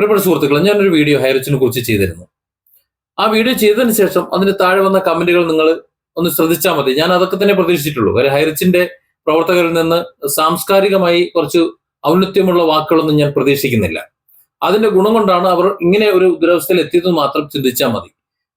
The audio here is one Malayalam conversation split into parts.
പ്രിയപ്പെട്ട സുഹൃത്തുക്കളെ ഞാനൊരു വീഡിയോ ഹൈറിച്ചിനെ കുറിച്ച് ചെയ്തിരുന്നു. ആ വീഡിയോ ചെയ്തതിന് ശേഷം അതിന് താഴെ വന്ന കമന്റുകൾ നിങ്ങൾ ഒന്ന് ശ്രദ്ധിച്ചാൽ മതി. ഞാൻ അതൊക്കെ തന്നെ പ്രതീക്ഷിച്ചിട്ടുള്ളൂ. കാര്യം ഹൈറിച്ചിന്റെ പ്രവർത്തകരിൽ നിന്ന് സാംസ്കാരികമായി കുറച്ച് ഔന്നത്യമുള്ള വാക്കുകളൊന്നും ഞാൻ പ്രതീക്ഷിക്കുന്നില്ല. അതിന്റെ ഗുണം കൊണ്ടാണ് അവർ ഇങ്ങനെ ഒരു ദുരവസ്ഥയിൽ എത്തിയത് മാത്രം ചിന്തിച്ചാൽ മതി.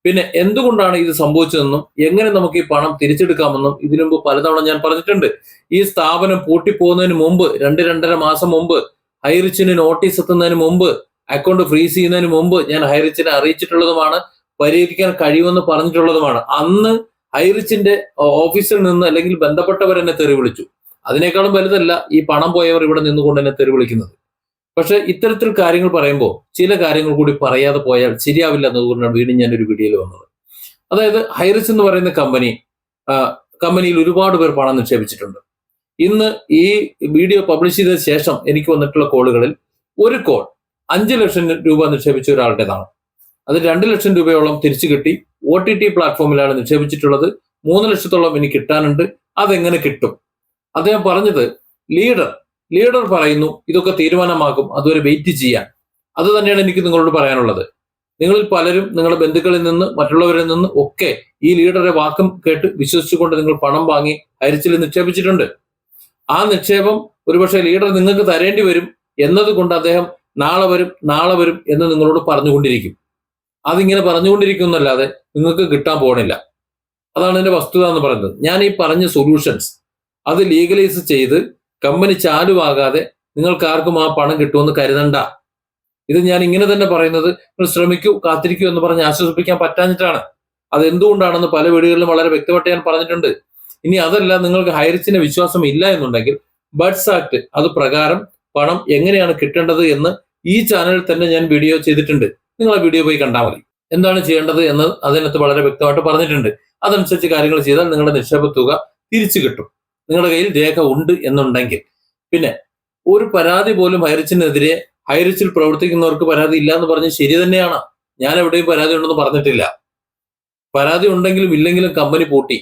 പിന്നെ എന്തുകൊണ്ടാണ് ഇത് സംഭവിച്ചതെന്നും എങ്ങനെ നമുക്ക് ഈ പണം തിരിച്ചെടുക്കാമെന്നും ഇതിനു മുമ്പ് പലതവണ ഞാൻ പറഞ്ഞിട്ടുണ്ട്. ഈ സ്ഥാപനം പൂട്ടിപ്പോകുന്നതിന് മുമ്പ് രണ്ട് രണ്ടര മാസം മുമ്പ് ഹൈറിച്ചിന് നോട്ടീസ് എത്തുന്നതിന് മുമ്പ് അക്കൗണ്ട് ഫ്രീസ് ചെയ്യുന്നതിന് മുമ്പ് ഞാൻ ഹൈറിച്ചിനെ അറിയിച്ചിട്ടുള്ളതുമാണ് പരിഹരിക്കാൻ കഴിയുമെന്ന് പറഞ്ഞിട്ടുള്ളതുമാണ്. അന്ന് ഹൈറിച്ചിന്റെ ഓഫീസിൽ നിന്ന് അല്ലെങ്കിൽ ബന്ധപ്പെട്ടവർ എന്നെ തെറി വിളിച്ചു. അതിനേക്കാളും വലുതല്ല ഈ പണം പോയവർ ഇവിടെ നിന്നുകൊണ്ട് എന്നെ തെറി വിളിക്കുന്നത്. പക്ഷെ ഇത്തരത്തിൽ കാര്യങ്ങൾ പറയുമ്പോൾ ചില കാര്യങ്ങൾ കൂടി പറയാതെ പോയാൽ ശരിയാവില്ല എന്നതുകൊണ്ടാണ് വീണ്ടും ഞാൻ ഒരു വീഡിയോയിൽ വന്നത്. അതായത് ഹൈറിച്ച് എന്ന് പറയുന്ന കമ്പനി കമ്പനിയിൽ ഒരുപാട് പേർ പണം നിക്ഷേപിച്ചിട്ടുണ്ട്. ഇന്ന് ഈ വീഡിയോ പബ്ലിഷ് ചെയ്ത ശേഷം എനിക്ക് വന്നിട്ടുള്ള കോളുകളിൽ ഒരു കോൾ അഞ്ച് ലക്ഷം രൂപ നിക്ഷേപിച്ച ഒരാളുടേതാണ്. അത് രണ്ട് ലക്ഷം രൂപയോളം തിരിച്ചു കിട്ടി. ഒ ടി ടി പ്ലാറ്റ്ഫോമിലാണ് നിക്ഷേപിച്ചിട്ടുള്ളത്. മൂന്ന് ലക്ഷത്തോളം ഇനി കിട്ടാനുണ്ട്. അതെങ്ങനെ കിട്ടും? അദ്ദേഹം പറഞ്ഞത് ലീഡർ ലീഡർ പറയുന്നു ഇതൊക്കെ തീരുമാനമാകും. അതുവരെ വെയിറ്റ് ചെയ്യാൻ. അത് തന്നെയാണ് എനിക്ക് നിങ്ങളോട് പറയാനുള്ളത്. നിങ്ങളിൽ പലരും നിങ്ങളുടെ ബന്ധുക്കളിൽ നിന്ന് മറ്റുള്ളവരിൽ നിന്ന് ഒക്കെ ഈ ലീഡറെ വാക്കും കേട്ട് വിശ്വസിച്ചുകൊണ്ട് നിങ്ങൾ പണം വാങ്ങി ഹരിച്ചിൽ നിക്ഷേപിച്ചിട്ടുണ്ട്. ആ നിക്ഷേപം ഒരുപക്ഷെ ലീഡർ നിങ്ങൾക്ക് തരേണ്ടി വരും എന്നതുകൊണ്ട് അദ്ദേഹം നാളെ വരും നാളെ വരും എന്ന് നിങ്ങളോട് പറഞ്ഞുകൊണ്ടിരിക്കും. അതിങ്ങനെ പറഞ്ഞുകൊണ്ടിരിക്കുന്നല്ലാതെ നിങ്ങൾക്ക് കിട്ടാൻ പോകണില്ല അതാണ് എന്റെ വസ്തുത എന്ന് പറയുന്നത്. ഞാൻ ഈ പറഞ്ഞ സൊല്യൂഷൻസ് അത് ലീഗലൈസ് ചെയ്ത് കമ്പനി ചാലുവാകാതെ നിങ്ങൾക്ക് ആർക്കും ആ പണം കിട്ടുമെന്ന് കരുതണ്ട. ഇത് ഞാൻ ഇങ്ങനെ തന്നെ പറയുന്നത്. നിങ്ങൾ ശ്രമിക്കൂ കാത്തിരിക്കൂ എന്ന് പറഞ്ഞ് ആശ്വസിപ്പിക്കാൻ പറ്റാഞ്ഞിട്ടാണ്. അത് എന്തുകൊണ്ടാണെന്ന് പല വീടുകളിലും വളരെ വ്യക്തമായിട്ട് ഞാൻ പറഞ്ഞിട്ടുണ്ട്. ഇനി അതല്ല നിങ്ങൾക്ക് ഹൈറിച്ചിന്റെ വിശ്വാസം ഇല്ല എന്നുണ്ടെങ്കിൽ ബഡ്സ് ആക്ട് അത് പ്രകാരം പണം എങ്ങനെയാണ് കിട്ടേണ്ടത് എന്ന് ഈ ചാനലിൽ തന്നെ ഞാൻ വീഡിയോ ചെയ്തിട്ടുണ്ട്. നിങ്ങൾ ആ വീഡിയോ പോയി കണ്ടാൽ മതി. എന്താണ് ചെയ്യേണ്ടത് എന്ന് അതിനകത്ത് വളരെ വ്യക്തമായിട്ട് പറഞ്ഞിട്ടുണ്ട്. അതനുസരിച്ച് കാര്യങ്ങൾ ചെയ്താൽ നിങ്ങളുടെ നിക്ഷേപ തുക തിരിച്ചു കിട്ടും. നിങ്ങളുടെ കയ്യിൽ രേഖ ഉണ്ട് എന്നുണ്ടെങ്കിൽ. പിന്നെ ഒരു പരാതി പോലും ഹൈറിച്ചിനെതിരെ ഹൈറിച്ചിൽ പ്രവർത്തിക്കുന്നവർക്ക് പരാതി ഇല്ല എന്ന് പറഞ്ഞ് ശരി തന്നെയാണ്. ഞാൻ എവിടെയും പരാതി ഉണ്ടെന്ന് പറഞ്ഞിട്ടില്ല. പരാതി ഉണ്ടെങ്കിലും ഇല്ലെങ്കിലും കമ്പനി പൂട്ടി.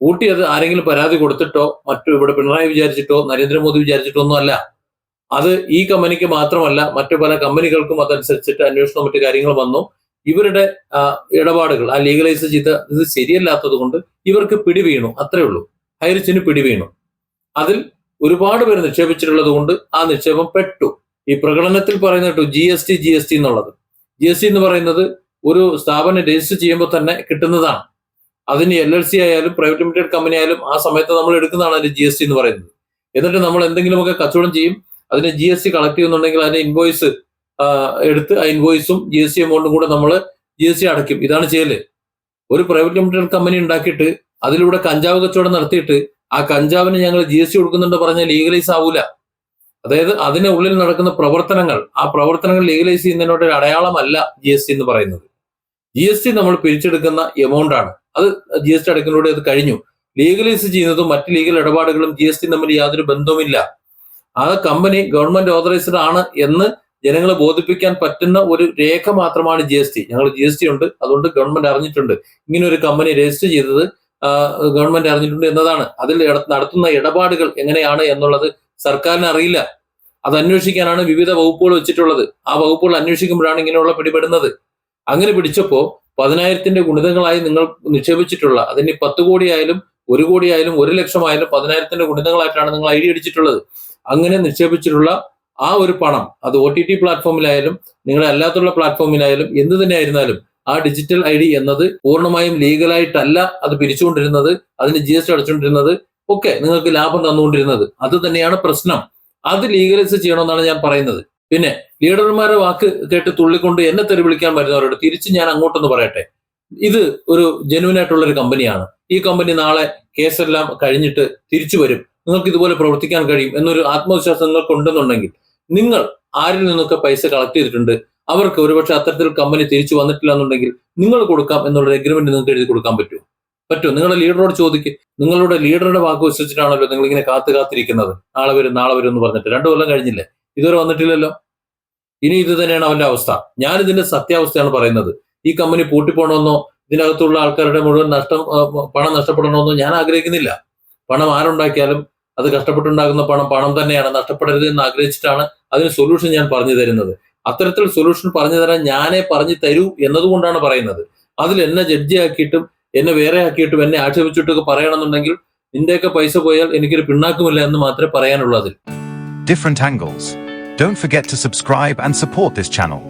പൂട്ടി അത് ആരെങ്കിലും പരാതി കൊടുത്തിട്ടോ മറ്റു ഇവിടെ പിണറായി വിചാരിച്ചിട്ടോ നരേന്ദ്രമോദി വിചാരിച്ചിട്ടോ ഒന്നും അല്ല. അത് ഈ കമ്പനിക്ക് മാത്രമല്ല മറ്റു പല കമ്പനികൾക്കും അതനുസരിച്ചിട്ട് അന്വേഷണം മറ്റു കാര്യങ്ങൾ വന്നു. ഇവരുടെ ഇടപാടുകൾ ആ ലീഗലൈസ് ചെയ്ത ഇത് ശരിയല്ലാത്തത് കൊണ്ട് ഇവർക്ക് പിടി വീണു അത്രേ ഉള്ളൂ. ഹൈറിച്ചിന് പിടി വീണു അതിൽ ഒരുപാട് പേര് നിക്ഷേപിച്ചിട്ടുള്ളത് കൊണ്ട് ആ നിക്ഷേപം പെട്ടു. ഈ പ്രകടനത്തിൽ പറയുന്ന കേട്ടു G S T G S T എന്നുള്ളത്. ജി എസ് ടി എന്ന് പറയുന്നത് ഒരു സ്ഥാപനം രജിസ്റ്റർ ചെയ്യുമ്പോൾ തന്നെ കിട്ടുന്നതാണ്. അതിന് എൽ എൽ സി ആയാലും പ്രൈവറ്റ് ലിമിറ്റഡ് കമ്പനി ആയാലും ആ സമയത്ത് നമ്മൾ എടുക്കുന്നതാണ് അതിന്റെ ജി എസ് ടി എന്ന് പറയുന്നത്. എന്നിട്ട് നമ്മൾ എന്തെങ്കിലുമൊക്കെ കച്ചവടം ചെയ്യും അതിന് ജി എസ് ടി കളക്ട് ചെയ്യുന്നുണ്ടെങ്കിൽ അതിന്റെ ഇൻവോയ്സ് എടുത്ത് ആ ഇൻവോയ്സും ജി എസ് ടി എമൗണ്ടും കൂടെ നമ്മൾ ജി എസ് ടി അടയ്ക്കും. ഇതാണ് ചെയ്യൽ. ഒരു പ്രൈവറ്റ് ലിമിറ്റഡ് കമ്പനി ഉണ്ടാക്കിയിട്ട് അതിലൂടെ കഞ്ചാവ് കച്ചവടം നടത്തിയിട്ട് ആ കഞ്ചാവിന് ഞങ്ങൾ ജി എസ് ടി കൊടുക്കുന്നുണ്ട് പറഞ്ഞാൽ ലീഗലൈസ് ആവൂല. അതായത് അതിന് ഉള്ളിൽ നടക്കുന്ന പ്രവർത്തനങ്ങൾ ആ പ്രവർത്തനങ്ങൾ ലീഗലൈസ് ചെയ്യുന്നതിനോട് ഒരു അടയാളമല്ല ജി എസ് ടി എന്ന് പറയുന്നത്. ജി എസ് ടി നമ്മൾ പിരിച്ചെടുക്കുന്ന എമൗണ്ട് ആണ്. അത് ജി എസ് ടി അടയ്ക്കുന്നതോടെ അത് കഴിഞ്ഞു. ലീഗലൈസ് ചെയ്യുന്നതും മറ്റ് ലീഗൽ ഇടപാടുകളും ജി എസ് ടി തമ്മിൽ യാതൊരു ബന്ധവുമില്ല. ആ കമ്പനി ഗവൺമെന്റ് ഓതറൈസ്ഡ് ആണ് എന്ന് ജനങ്ങളെ ബോധിപ്പിക്കാൻ പറ്റുന്ന ഒരു രേഖ മാത്രമാണ് ജി എസ് ടി ഞങ്ങൾ ജി എസ് ടി ഉണ്ട്. അതുകൊണ്ട് ഗവൺമെന്റ് അറിഞ്ഞിട്ടുണ്ട്. ഇങ്ങനെ ഒരു കമ്പനി രജിസ്റ്റർ ചെയ്തത് ഗവൺമെന്റ് അറിഞ്ഞിട്ടുണ്ട് എന്നതാണ്. അതിൽ നടത്തുന്ന ഇടപാടുകൾ എങ്ങനെയാണ് എന്നുള്ളത് സർക്കാരിന് അറിയില്ല. അത് അന്വേഷിക്കാനാണ് വിവിധ വകുപ്പുകൾ വെച്ചിട്ടുള്ളത്. ആ വകുപ്പുകൾ അന്വേഷിക്കുമ്പോഴാണ് ഇങ്ങനെയുള്ള പിടിപെടുന്നത്. അങ്ങനെ പിടിച്ചപ്പോ പതിനായിരത്തിന്റെ ഗുണിതങ്ങളായി നിങ്ങൾ നിക്ഷേപിച്ചിട്ടുള്ള അതിന് പത്ത് കോടിയായാലും ഒരു കോടിയായാലും ഒരു ലക്ഷമായാലും പതിനായിരത്തിന്റെ ഗുണിതങ്ങളായിട്ടാണ് നിങ്ങൾ ഐ ഡി അടിച്ചിട്ടുള്ളത്. അങ്ങനെ നിക്ഷേപിച്ചിട്ടുള്ള ആ ഒരു പണം അത് ഒ ടി ടി പ്ലാറ്റ്ഫോമിലായാലും നിങ്ങളുടെ അല്ലാത്തുള്ള പ്ലാറ്റ്ഫോമിലായാലും എന്ത് തന്നെ ആയിരുന്നാലും ആ ഡിജിറ്റൽ ഐ ഡി എന്നത് പൂർണമായും ലീഗലായിട്ടല്ല അത് പിരിച്ചുകൊണ്ടിരുന്നത് അതിന് ജി എസ് ടി അടച്ചുകൊണ്ടിരുന്നത് ഒക്കെ നിങ്ങൾക്ക് ലാഭം തന്നുകൊണ്ടിരുന്നത്. അത് തന്നെയാണ് പ്രശ്നം. അത് ലീഗലൈസ് ചെയ്യണമെന്നാണ് ഞാൻ പറയുന്നത്. പിന്നെ ലീഡർമാരെ വാക്ക് കേട്ട് തുള്ളിക്കൊണ്ട് എന്നെ തെറി വിളിക്കാൻ വരുന്നവരോട് തിരിച്ച് ഞാൻ അങ്ങോട്ടൊന്ന് പറയട്ടെ. ഇത് ഒരു ജെനുവിൻ ആയിട്ടുള്ള ഒരു കമ്പനിയാണ് ഈ കമ്പനി നാളെ കേസെല്ലാം കഴിഞ്ഞിട്ട് തിരിച്ചു വരും. നിങ്ങൾക്ക് ഇതുപോലെ പ്രവർത്തിക്കാൻ കഴിയും എന്നൊരു ആത്മവിശ്വാസം നിങ്ങൾക്ക് ഉണ്ടെന്നുണ്ടെങ്കിൽ നിങ്ങൾ ആരിൽ നിന്നൊക്കെ പൈസ കളക്ട് ചെയ്തിട്ടുണ്ട് അവർക്ക് ഒരുപക്ഷെ അത്തരത്തിൽ കമ്പനി തിരിച്ചു വന്നിട്ടില്ല എന്നുണ്ടെങ്കിൽ നിങ്ങൾ കൊടുക്കാം എന്നുള്ള എഗ്രിമെന്റ് നിങ്ങൾക്ക് എഴുതി കൊടുക്കാൻ പറ്റുമോ? പറ്റുമോ? നിങ്ങളുടെ ലീഡറോട് ചോദിക്ക്. നിങ്ങളുടെ ലീഡറുടെ വാക്ക് വിശ്വസിച്ചിട്ടാണല്ലോ നിങ്ങൾ ഇങ്ങനെ കാത്തു കാത്തിരിക്കുന്നത്. നാളെ വരും നാളെ വരും എന്ന് പറഞ്ഞിട്ട്. രണ്ടു കൊല്ലം കഴിഞ്ഞില്ലേ? ഇതുവരെ വന്നിട്ടില്ലല്ലോ. ഇനി ഇത് തന്നെയാണ് അവന്റെ അവസ്ഥ. ഞാൻ ഇതിന്റെ സത്യാവസ്ഥയാണ് പറയുന്നത്. ഈ കമ്പനി പൂട്ടിപ്പോണമെന്നോ ഇതിനകത്തുള്ള ആൾക്കാരുടെ മുഴുവൻ നഷ്ടം പണം നഷ്ടപ്പെടണമെന്നോ ഞാൻ ആഗ്രഹിക്കുന്നില്ല. പണം ആരുണ്ടാക്കിയാലും അത് കഷ്ടപ്പെട്ടുണ്ടാകുന്ന പണം പണം തന്നെയാണ് നഷ്ടപ്പെടരുത് എന്ന് ആഗ്രഹിച്ചിട്ടാണ് അതിന് സൊല്യൂഷൻ ഞാൻ പറഞ്ഞു തരുന്നത് അത്തരത്തിൽ സൊല്യൂഷൻ പറഞ്ഞു തരാൻ ഞാനേ പറഞ്ഞു തരൂ എന്നതുകൊണ്ടാണ് പറയുന്നത് അതിൽ എന്നെ ജഡ്ജി ആക്കിയിട്ടും എന്നെ വേറെ ആക്കിയിട്ടും എന്നെ ആക്ഷേപിച്ചിട്ടൊക്കെ പറയണമെന്നുണ്ടെങ്കിൽ നിന്റെയൊക്കെ പൈസ പോയാൽ എനിക്കൊരു പിണ്ണാക്കുമില്ല എന്ന് മാത്രമേ പറയാനുള്ളൂ അതിൽ different angles. Don't forget to subscribe and support this channel.